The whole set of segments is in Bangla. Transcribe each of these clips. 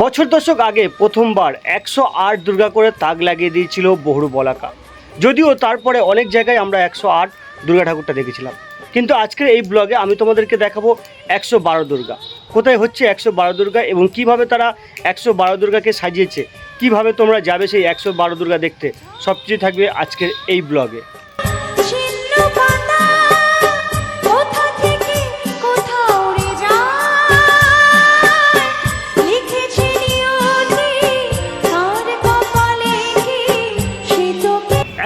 বছর দশক আগে প্রথমবার একশো আট দুর্গা করে তাক লাগিয়ে দিয়েছিল বহুরু বলাকা। যদিও তারপরে অনেক জায়গায় আমরা একশো আট দুর্গা ঠাকুরটা দেখেছিলাম। কিন্তু আজকের এই ব্লগে আমি তোমাদেরকে দেখাবো একশো বারো দুর্গা। কোথায় হচ্ছে একশো বারো দুর্গা এবং কীভাবে তারা একশো বারো দুর্গাকে সাজিয়েছে? কীভাবে তোমরা যাবে সেই একশো বারো দুর্গা দেখতে? সব কিছু থাকবে আজকের এই ব্লগে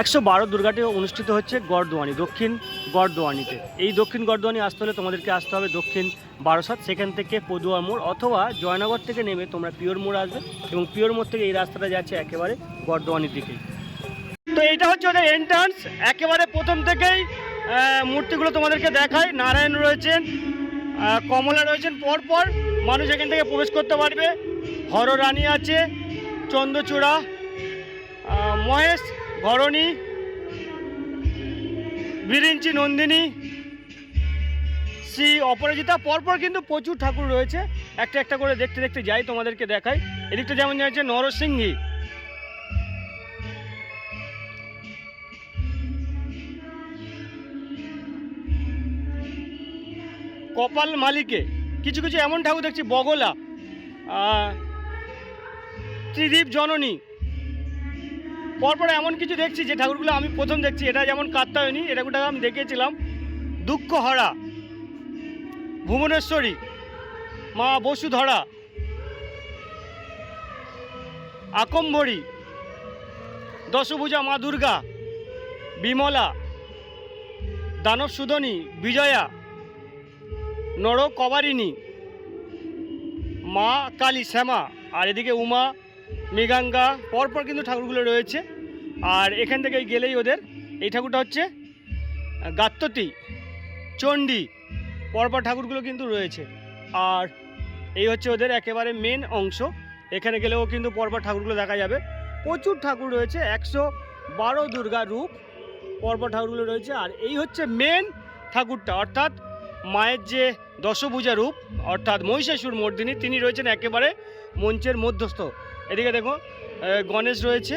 একশো বারো দুর্গাটি অনুষ্ঠিত হচ্ছে গড়দোয়ানি, দক্ষিণ গড়দোয়ানিতে। এই দক্ষিণ গড়দোয়ানি আসতে হলে তোমাদেরকে আসতে হবে দক্ষিণ বারোসাত, সেখান থেকে পদুয়া মোড় অথবা জয়নগর থেকে নেমে তোমরা পিওর মোড় আসবে এবং পিওর মোড় থেকে এই রাস্তাটা যাচ্ছে একেবারে গড়দোয়ানির দিকেই তো এইটা হচ্ছে ওদের এন্ট্রান্স একেবারে প্রথম থেকেই মূর্তিগুলো তোমাদেরকে দেখায় নারায়ণ রয়েছেন কমলা রয়েছেন, পরপর মানুষ এখান থেকে প্রবেশ করতে পারবে। হর রানী আছে, চন্দ্রচূড়া মহেশ ঘরণী বিরিঞ্চি নন্দিনী, শ্রী অপরাজিতা। পরপর কিন্তু প্রচুর ঠাকুর রয়েছে। একটা একটা করে দেখতে দেখতে যাই, তোমাদেরকে দেখাই। এদিকটা যেমন রয়েছে নরসিংহী। কপাল মালিকে। কিছু কিছু এমন ঠাকুর দেখছি, বগলা ত্রিদীপ জননী। পরপর এমন কিছু দেখছি যে ঠাকুরগুলো আমি প্রথম দেখছি। এটা যেমন কাত্তায়নী এটা গোটা আমি দেখেছিলাম দুঃখ হরা ভুবনেশ্বরী, মা বসুধরা, আকম্বরী, দশভুজা মা দুর্গা, বিমলা দানব সুদনী বিজয়া নর কবারিনী মা কালী শ্যামা, আর এদিকে উমা মৃগাঙ্গা, পরপর কিন্তু ঠাকুরগুলো রয়েছে। আর এখান থেকে গেলেই ওদের, এই ঠাকুরটা হচ্ছে গাত্ততি, চণ্ডী, পরপর ঠাকুরগুলো কিন্তু রয়েছে। আর এই হচ্ছে ওদের একেবারে মেন অংশ। এখানে গেলেও কিন্তু পরপর ঠাকুরগুলো দেখা যাবে। প্রচুর ঠাকুর রয়েছে, একশো বারো দুর্গা রূপ পরপর ঠাকুরগুলো রয়েছে। আর এই হচ্ছে মেন ঠাকুরটা। অর্থাৎ মায়ের যে দশভুজা রূপ, অর্থাৎ মহিষাসুর মর্দিনী, তিনি রয়েছেন একেবারে মঞ্চের মধ্যস্থ। এদিকে দেখো গণেশ রয়েছে,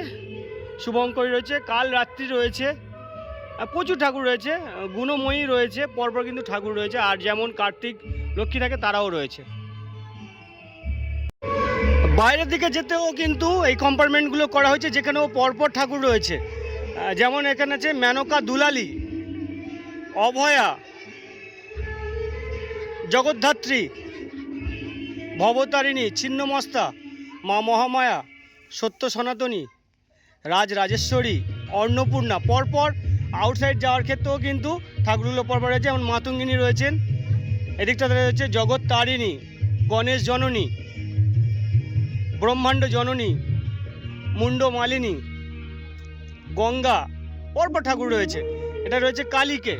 শুভঙ্করী রয়েছে, কাল রাত্রি রয়েছে প্রচুর ঠাকুর রয়েছে গুণময়ী রয়েছে, পরপর কিন্তু ঠাকুর রয়েছে, আর যেমন কার্তিক লক্ষ্মী থাকে, তারাও রয়েছে। বাইরের দিকে যেতেও কিন্তু এই কম্পার্টমেন্টগুলো করা হয়েছে, যেখানেও পরপর ঠাকুর রয়েছে। যেমন এখানে আছে মেনকা দুলালি, অভয়া জগদ্ধাত্রী, ভবতারিণী, ছিন্নমস্তা, মা মহামায়া, সত্য সনাতনী রাজ রাজেশ্বরী অন্নপূর্ণা। পরপর আউটসাইড যাওয়ার ক্ষেত্রেও কিন্তু ঠাকুরগুলো পরপর রয়েছে। যেমন মাতঙ্গিনী রয়েছেন এদিকটাতে রয়েছে জগৎ তারিণী গণেশ জননী, ব্রহ্মাণ্ড জননী, মুন্ড মালিনী, গঙ্গা, পরপর ঠাকুর রয়েছে। এটা রয়েছে কালীকে।